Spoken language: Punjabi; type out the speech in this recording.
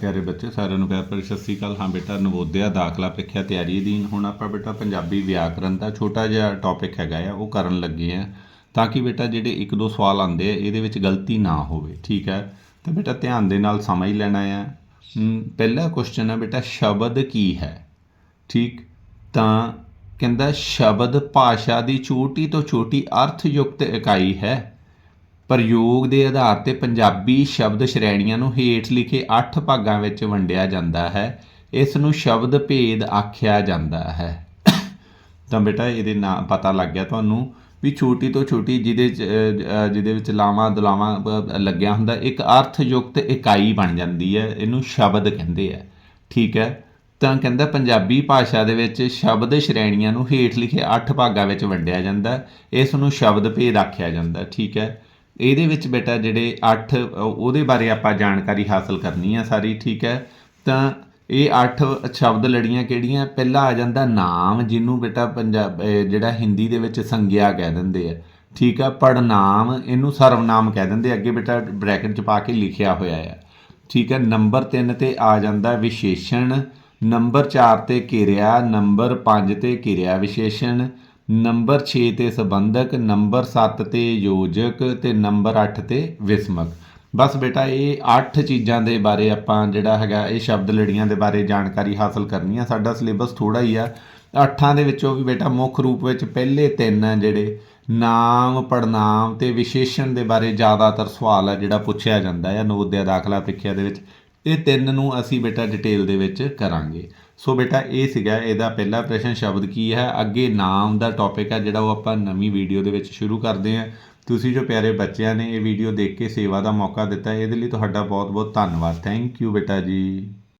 ਪਿਆਰੇ ਬੱਚੇ, ਸਾਰਿਆਂ ਨੂੰ ਪਿਆਰ ਭਰੀ ਸਤਿ ਸ੍ਰੀ ਅਕਾਲ। ਹਾਂ ਬੇਟਾ, ਨਵੋਦਿਆ ਦਾਖਲਾ ਪ੍ਰੀਖਿਆ ਤਿਆਰੀ ਅਧੀਨ ਹੁਣ ਆਪਾਂ ਬੇਟਾ ਪੰਜਾਬੀ ਵਿਆਕਰਨ ਦਾ ਛੋਟਾ ਜਿਹਾ ਟੌਪਿਕ ਹੈਗਾ ਆ, ਉਹ ਕਰਨ ਲੱਗੇ ਆ। ਤਾਂ ਕਿ ਬੇਟਾ ਜਿਹੜੇ ਇੱਕ ਦੋ ਸਵਾਲ ਆਉਂਦੇ ਆ, ਇਹਦੇ ਵਿੱਚ ਗਲਤੀ ਨਾ ਹੋਵੇ, ਠੀਕ ਹੈ? ਤਾਂ ਬੇਟਾ ਧਿਆਨ ਦੇ ਨਾਲ ਸਮਝ ਲੈਣਾ ਆ। ਪਹਿਲਾ ਕੁਐਸਚਨ ਹੈ ਬੇਟਾ, ਸ਼ਬਦ ਕੀ ਹੈ? ਠੀਕ? ਤਾਂ ਕਹਿੰਦਾ, ਸ਼ਬਦ ਭਾਸ਼ਾ ਦੀ ਛੋਟੀ ਤੋਂ ਛੋਟੀ ਅਰਥਯੁਕਤ ਇਕਾਈ ਹੈ। ਪ੍ਰਯੋਗ ਦੇ ਆਧਾਰ ਤੇ ਪੰਜਾਬੀ ਸ਼ਬਦ ਸ਼੍ਰੇਣੀਆਂ ਨੂੰ ਹੇਠ ਲਿਖੇ 8 ਭਾਗਾਂ ਵਿੱਚ ਵੰਡਿਆ ਜਾਂਦਾ ਹੈ। ਇਸ ਨੂੰ ਸ਼ਬਦ ਭੇਦ ਆਖਿਆ ਜਾਂਦਾ ਹੈ। ਤਾਂ ਬੇਟਾ ਇਹਦੇ ਨਾਂ ਪਤਾ ਲੱਗ ਗਿਆ ਤੁਹਾਨੂੰ ਵੀ ਛੋਟੀ ਤੋਂ ਛੋਟੀ ਜਿਹਦੇ ਚ, ਜਿਹਦੇ ਵਿੱਚ ਲਾਵਾਂ ਦੁਲਾਵਾਂ ਅ, ਲੱਗਿਆ ਹੁੰਦਾ ਇੱਕ ਅਰਥਯੁਕਤ ਇਕਾਈ ਬਣ ਜਾਂਦੀ ਹੈ। ਇਹਨੂੰ ਸ਼ਬਦ ਕਹਿੰਦੇ ਆ। ਠੀਕ ਹੈ? ਤਾਂ ਕਹਿੰਦਾ ਪੰਜਾਬੀ ਭਾਸ਼ਾ ਦੇ ਵਿੱਚ ਸ਼ਬਦ ਸ਼੍ਰੇਣੀਆਂ ਨੂੰ ਹੇਠ ਲਿਖੇ 8 ਭਾਗਾਂ ਵਿੱਚ ਵੰਡਿਆ ਜਾਂਦਾ। ਇਸ ਨੂੰ ਸ਼ਬਦ ਭੇਦ ਆਖਿਆ ਜਾਂਦਾ। ਠੀਕ ਹੈ? ਇਹਦੇ ਵਿੱਚ ਬੇਟਾ ਜਿਹੜੇ 8 ਉਹਦੇ ਬਾਰੇ ਆਪਾਂ ਜਾਣਕਾਰੀ ਹਾਸਲ ਕਰਨੀ ਆ ਸਾਰੀ, ਠੀਕ ਹੈ? ਤਾਂ ਇਹ 8 ਸ਼ਬਦ ਲੜੀਆਂ ਕਿਹੜੀਆਂ? ਪਹਿਲਾ ਆ ਜਾਂਦਾ ਨਾਮ, ਜਿਹਨੂੰ ਬੇਟਾ ਪੰਜਾਬ ਜਿਹੜਾ ਹਿੰਦੀ ਦੇ ਵਿੱਚ ਸੰਗਿਆ ਕਹਿ ਦਿੰਦੇ ਆ, ਠੀਕ ਆ? ਪੜਨਾਮ ਇਹਨੂੰ ਸਰਵਨਾਮ ਕਹਿ ਦਿੰਦੇ ਅੱਗੇ ਬੇਟਾ ਬ੍ਰੈਕਟ ਚ ਪਾ ਕੇ ਲਿਖਿਆ ਹੋਇਆ ਆ, ਠੀਕ ਹੈ? ਨੰਬਰ 3 ਤੇ ਆ ਜਾਂਦਾ ਵਿਸ਼ੇਸ਼ਣ, ਨੰਬਰ 4 ਤੇ ਕਿਰਿਆ, ਨੰਬਰ 5 ਤੇ ਕਿਰਿਆ ਵਿਸ਼ੇਸ਼ਣ ਨੰਬਰ 6 ਤੇ ਸੰਬੰਧਕ, ਨੰਬਰ 7 ਤੇ ਯੋਜਕ ਤੇ ਨੰਬਰ 8 ਤੇ ਵਿਸਮਕ। ਬਸ ਬੇਟਾ, ਇਹ 8 ਚੀਜ਼ਾਂ ਦੇ ਬਾਰੇ ਆਪਾਂ ਜਿਹੜਾ ਹੈਗਾ, ਇਹ ਸ਼ਬਦ ਲੜੀਆਂ ਦੇ ਬਾਰੇ ਜਾਣਕਾਰੀ ਹਾਸਲ ਕਰਨੀ ਆ। ਸਾਡਾ ਸਿਲੇਬਸ ਥੋੜਾ ਹੀ ਆ। ਅੱਠਾਂ ਦੇ ਵਿੱਚੋਂ ਵੀ ਬੇਟਾ, ਮੁੱਖ ਰੂਪ ਵਿੱਚ ਪਹਿਲੇ ਤਿੰਨ ਆ ਜਿਹੜੇ ਨਾਮ ਪੜਨਾਮ ਤੇ ਵਿਸ਼ੇਸ਼ਣ ਦੇ ਬਾਰੇ ਜ਼ਿਆਦਾਤਰ ਸਵਾਲ ਆ ਜਿਹੜਾ ਪੁੱਛਿਆ ਜਾਂਦਾ ਹੈ ਨਵੋਦਿਆ ਦਾਖਲਾ ਪ੍ਰੀਖਿਆ ਦੇ ਵਿੱਚ। ਇਹ ਤਿੰਨ ਨੂੰ ਅਸੀਂ ਬੇਟਾ ਡਿਟੇਲ ਦੇ ਵਿੱਚ ਕਰਾਂਗੇ। ਸੋ ਬੇਟਾ, ਇਹ ਸੀਗਾ ਇਹਦਾ ਪਹਿਲਾ ਪ੍ਰਸ਼ਨ ਸ਼ਬਦ ਕੀ ਹੈ? ਅੱਗੇ ਨਾਮ ਦਾ ਟੌਪਿਕ ਹੈ ਜਿਹੜਾ ਉਹ ਆਪਾਂ ਨਵੀਂ ਵੀਡੀਓ ਦੇ ਵਿੱਚ ਸ਼ੁਰੂ ਕਰਦੇ ਹਾਂ। ਤੁਸੀਂ ਜੋ ਪਿਆਰੇ ਬੱਚਿਆਂ ਨੇ ਇਹ ਵੀਡੀਓ ਦੇਖ ਕੇ ਸੇਵਾ ਦਾ ਮੌਕਾ ਦਿੱਤਾ, ਇਹਦੇ ਲਈ ਤੁਹਾਡਾ ਬਹੁਤ ਬਹੁਤ ਧੰਨਵਾਦ। ਥੈਂਕ ਯੂ ਬੇਟਾ ਜੀ।